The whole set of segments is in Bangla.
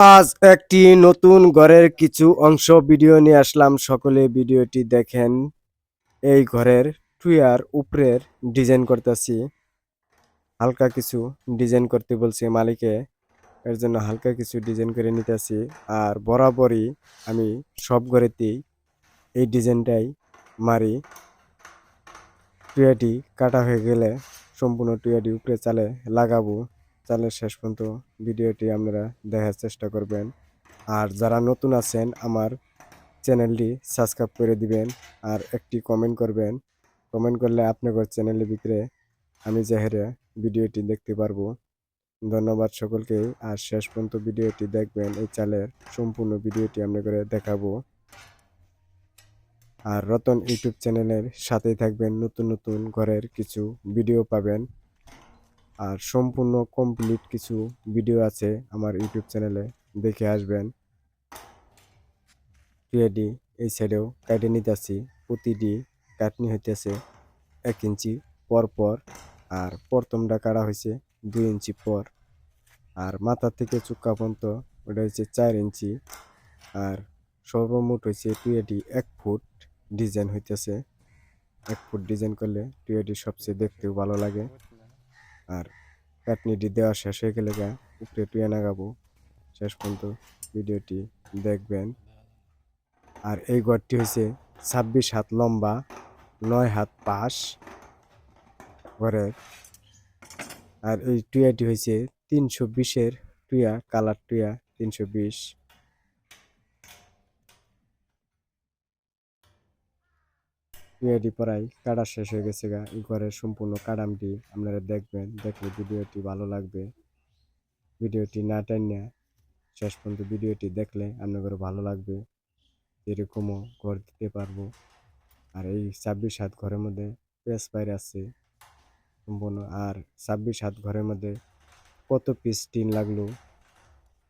আজ একটি নতুন ঘরের কিছু অংশ ভিডিও নিয়ে আসলাম। সকলে ভিডিওটি দেখেন। এই ঘরের টুয়ার উপরের ডিজাইন করতেছি। হালকা কিছু ডিজাইন করতে বলছে মালিকে। এর জন্য হালকা কিছু ডিজাইন করে নিতেছি। আর বরাবরই আমি সব ঘরেতেই এই ডিজাইনটাই মারি। টুয়াটি কাটা হয়ে গেলে সম্পূর্ণ টুয়াটি উপরে চালে লাগাবো। চালে শেষ পর্যন্ত ভিডিওটি আপনারা দেখার চেষ্টা করবেন। আর যারা নতুন আছেন, আমার চ্যানেলটি সাবস্ক্রাইব করে দিবেন আর একটি কমেন্ট করবেন। কমেন্ট করলে আপনাদের চ্যানেলের ভিতরে আমি যেহেরে ভিডিওটি দেখতে পারব। ধন্যবাদ সকলকে আর শেষ পর্যন্ত ভিডিওটি দেখবেন। এই চালের সম্পূর্ণ ভিডিওটি আপনাদের দেখাবো। আর রতন ইউটিউব চ্যানেলের সাথেই থাকবেন। নতুন নতুন ঘরের কিছু ভিডিও পাবেন। আর সম্পূর্ণ কমপ্লিট কিছু ভিডিও আছে আমার ইউটিউব চ্যানেলে দেখে আসবেন। রেডি এই সাইডেও কাটে নিতেছি, প্রতিটি কাটনি হইতেছে এক ইঞ্চি পর পর, আর প্রথমটা কাটা হয়েছে দুই ইঞ্চি পর। আর মাথা থেকে চুক্কা পর্যন্ত ওটা হচ্ছে চার ইঞ্চি, আর সর্বমোট হয়েছে টুয়েটি এক ফুট ডিজাইন হইতেছে। এক ফুট ডিজাইন করলে টুয়েটি সবচেয়ে দেখতেও ভালো লাগে। আর কাটনিটি দেওয়া শেষ হয়ে গেলে গা উপরে টুয়ে নাগাবো শেষ পর্যন্ত ভিডিওটি দেখবেন। আর এই ঘরটি হয়েছে ছাব্বিশ হাত লম্বা, নয় হাত পাশ ঘরের। আর এই টুয়াটি হয়েছে তিনশো বিশের টুয়া, কালার টুয়া তিনশো বিশ। টুয়াটি পরাই। কাটা শেষ হয়ে গেছে গা। এই ঘরের সম্পূর্ণ কাটামটি আপনারা দেখবেন। দেখলে ভিডিওটি ভালো লাগবে। ভিডিওটি না টাইনা শেষ পর্যন্ত ভিডিওটি দেখলে আপনাদের ভালো লাগবে। এরকমও ঘর দিতে পারব। আর এই ছাব্বিশ হাত ঘরের মধ্যে পেস বাইরে আছে। সম্পূর্ণ আর ছাব্বিশ হাত ঘরের মধ্যে কত পিস টিন লাগল।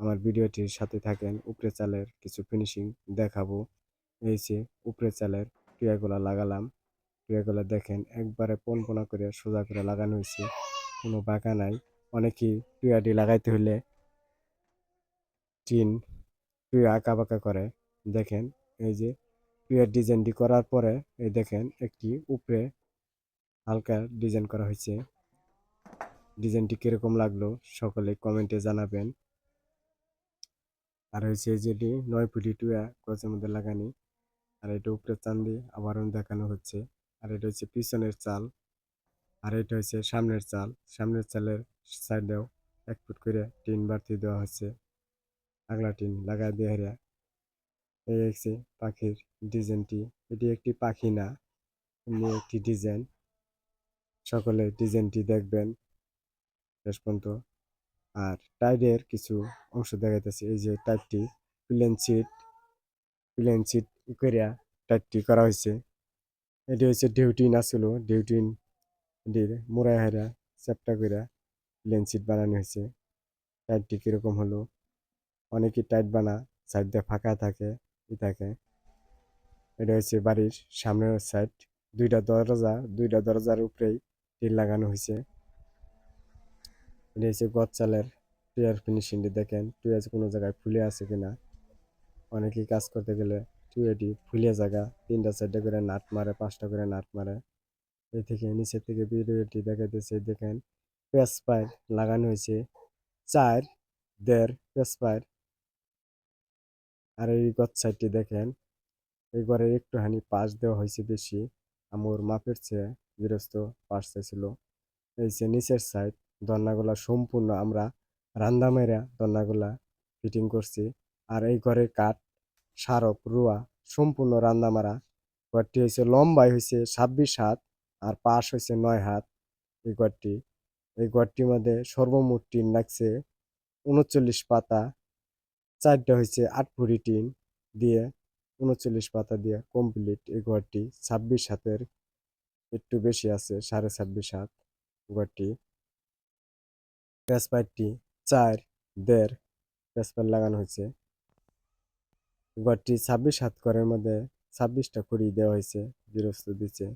আমার ভিডিওটির সাথে থাকেন উপরে চালের কিছু ফিনিশিং দেখাবো। এই যে উপরে চালের টিয়াগুলা লাগালাম। টিয়াগুলা দেখেন একবারে পনপনা করে সোজা করে লাগানো হয়েছে কোনো বাঁকা নাই। অনেকেই টুয়াটি লাগাইতে হলে টিন, টুয়া আঁকা বাঁকা করে। দেখেন এই যে টুয়ার ডিজাইনটি করার পরে এই দেখেন একটি উপরে হালকা ডিজাইন করা হয়েছে ডিজাইনটি কীরকম লাগল সকলে কমেন্টে জানাবেন। আর হয়েছে যেটি নয় ফুটি টুয়া গছের মধ্যে লাগানি। আর এটা উপরে চান্দি আবারও দেখানো হচ্ছে। আর এটা হচ্ছে পিছনের চাল। আর এটা হচ্ছে সামনের চাল। সামনের চালের সাইডেও এক ফুট করে টিন বাড়তি দেওয়া হচ্ছে। আগলা টিন লাগাই দিয়ে হেরা। এই হচ্ছে পাখির ডিজাইনটি। এটি একটি পাখি না, এমনি একটি ডিজাইন। সকলে ডিজাইনটি দেখবেন। শেষ পর্যন্ত। আর টাইডের কিছু অংশ দেখাইতেছে। এই যে টাইপটি প্লেন সিট প্লেন সিট করিয়া টাইপটি করা হয়েছে এটি হচ্ছে ডিউটিন আসলো ডিউটিন এটির মোড়াই হারা চ্যাপটা করিয়া প্লেন বানানো হয়েছে টাইপটি কীরকম হলো? অনেকেই টাইট বানা সাইড দিয়ে ফাঁকা থাকে, ই থাকে। এটা হচ্ছে বাড়ির সামনের সাইড দুইটা দরজা, দুইটা দরজার উপরেই টিন লাগানো হয়েছে এটা হচ্ছে গদ চালের টুয়ার ফিনিশিংটি দেখেন। টুয়ার কোনো জায়গায় ফুলে আছে কিনা? অনেকেই কাজ করতে গেলে টুয়েটি ফুলে জায়গা তিনটা চারটা করে নাট মারে, পাঁচটা করে নাট মারে। এই থেকে নিচের থেকে ভিডিওটি দেখাইতেছে দেখেন পেস পাইপ লাগানো হয়েছে, চার, দেড় পেস পাইপ আর এই গছ সাইডটি দেখেন, এই ঘরে একটুখানি পাশ দেওয়া হয়েছে বেশি, আমুর মাপের চেয়ে গৃহস্থ পাশ চাইছিল। এই যে নিচের সাইড দন্নাগুলা সম্পূর্ণ আমরা রান্দা মেরা দন্নাগুলা ফিটিং করছি। আর এই ঘরের কাঠ সারক রুয়া, সম্পূর্ণ রান্দা মারা ঘরটি হয়েছে লম্বাই হয়েছে ছাব্বিশ হাত আর পাশ হয়েছে নয় হাত এই ঘরটি। এই ঘরটির মধ্যে সর্বমোট টিন লাগছে উনচল্লিশ পাতা। চারটা হয়েছে আট ভরি টিন দিয়ে উনচল্লিশ পাতা দিয়ে কমপ্লিট এই ঘরটি। ছাব্বিশ হাতের একটু বেশি আছে, সাড়ে ছাব্বিশ হাত ঘরটি। পেসপাইটটি চার, দেড় পেসপাইট লাগানো হয়েছে ঘরটি ছাব্বিশ হাত ঘরের মধ্যে ছাব্বিশটা কুড়ি দেওয়া হয়েছে, গৃহস্থ দিচ্ছে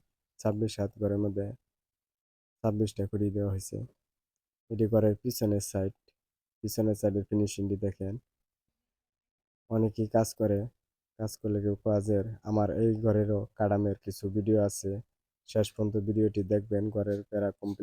ছাব্বিশ হাত ঘরের মধ্যে ছাব্বিশটা কুড়ি দেওয়া হয়েছে। এটি ঘরের পিছনের সাইড পিছনের সাইডের ফিনিশিংটি দেখেন। অনেকেই কাজ করে, কাজ করলে কেউ কাজের, আমার এই ঘরেরও কাডামের কিছু ভিডিও আছে। শেষ পর্যন্ত ভিডিওটি দেখবেন, ঘরের প্যারা কমপ্লিট